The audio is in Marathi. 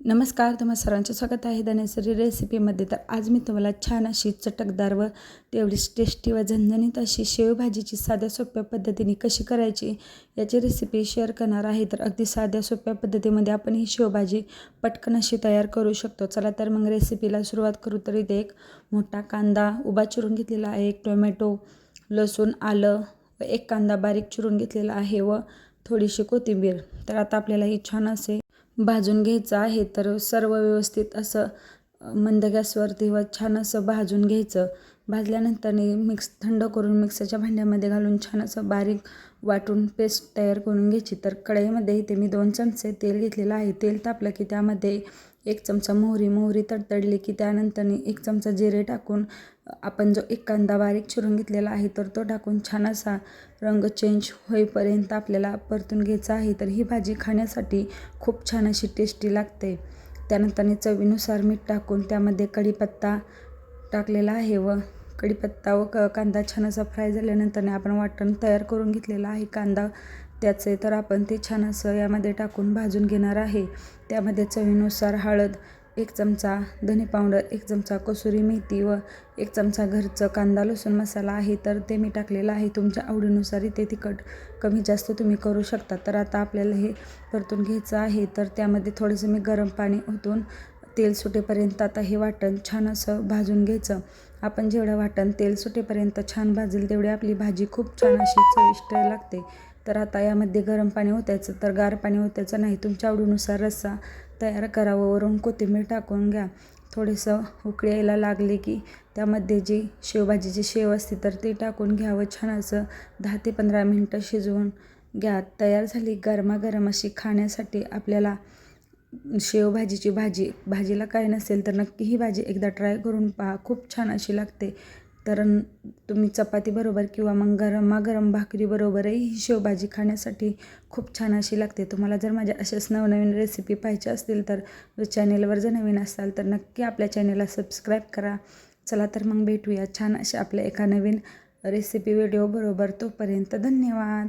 नमस्कार तुम्हा सर्वांचे स्वागत आहे धनेसरी रेसिपीमध्ये. तर आज मी तुम्हाला छान अशी चटकदार व तेवढीच टेस्टी व झणझणीत अशी शेवभाजीची साध्या सोप्या पद्धतीने कशी करायची याची रेसिपी शेअर करणार आहे. तर अगदी साध्या सोप्या पद्धतीमध्ये आपण ही शेवभाजी पटकन अशी तयार करू शकतो. चला तर मग रेसिपीला सुरुवात करू. तर इथे एक मोठा कांदा उभा चिरून घेतलेला आहे एक टोमॅटो लसूण आलं व एक कांदा बारीक चिरून घेतलेला आहे व थोडीशी कोथिंबीर. तर आता आपल्याला ही छान असे भाजून घ्यायचं आहे तर सर्व व्यवस्थित असं मंद गॅसवरती व छान असं भाजून घ्यायचं. भाजल्यानंतर मिक्स थंड करून मिक्सरच्या भांड्यामध्ये घालून छान असं बारीक वाटून पेस्ट तयार करून घ्यायची. तर कढईमध्ये इथे मी दोन चमचे तेल घेतलेलं आहे. तेल तापलं की त्यामध्ये एक चमचा मोहरी मोहरी तडतडली की त्यानंतरने एक चमचा जिरे टाकून आपण जो एक कांदा बारीक चिरून घेतलेला आहे तर तो टाकून छान असा रंग चेंज होईपर्यंत आपल्याला परतून घ्यायचा आहे. तर ही भाजी खाण्यासाठी खूप छान अशी टेस्टी लागते. त्यानंतरने चवीनुसार मीठ टाकून त्यामध्ये कढीपत्ता टाकलेला आहे व कढीपत्ता व क कांदा छान असा फ्राय झाल्यानंतरने आपण वाटण तयार करून घेतलेला आहे. कांदा त्याचे तर आपण ते छान असं यामध्ये टाकून भाजून घेणार आहे. त्यामध्ये चवीनुसार हळद एक चमचा धने पावडर एक चमचा कसुरी मेथी व एक चमचा घरचं कांदा लसूण मसाला आहे. तर ते मी टाकलेलं आहे. तुमच्या आवडीनुसार इथे तिखट कमी जास्त तुम्ही करू शकता. तर आता आपल्याला हे परतून घ्यायचं आहे. तर त्यामध्ये थोडंसं मी गरम पाणी ओतून तेल सुटेपर्यंत आता हे वाटण छान असं भाजून घ्यायचं. आपण जेवढं वाटण तेल सुटेपर्यंत छान भाजेल तेवढी आपली भाजी खूप छान अशी चविष्ट लागते. तर आता यामध्ये गरम पाणी ओतायचं तर गार पाणी ओतायचं नाही. तुमच्या आवडीनुसार रस्सा तयार करावं. वरून कोथिंबीर टाकून घ्या. थोडंसं उकळी यायला लागले की त्यामध्ये जी शेवभाजीची शेव असते तर ती टाकून घ्यावं. छान असं दहा ते पंधरा मिनटं शिजवून घ्या. तयार झाली गरमागरम अशी खाण्यासाठी आपल्याला शेवभाजीची भाजी भाजीला काय नसेल तर नक्की ही भाजी एकदा ट्राय करून पहा. खूप छान अशी लागते. तर तुम्ही चपातीबरोबर किंवा मग गरमागरम भाकरीबरोबरही ही शेवभाजी खाण्यासाठी खूप छान अशी लागते. तुम्हाला जर माझ्या अशाच नवनवीन रेसिपी पाहिजे असतील तर चॅनेलवर जर नवीन असाल तर नक्की आपल्या चॅनेलला सबस्क्राईब करा. चला तर मग भेटूया छान अशा आपल्या एका नवीन रेसिपी व्हिडिओबरोबर तोपर्यंत धन्यवाद.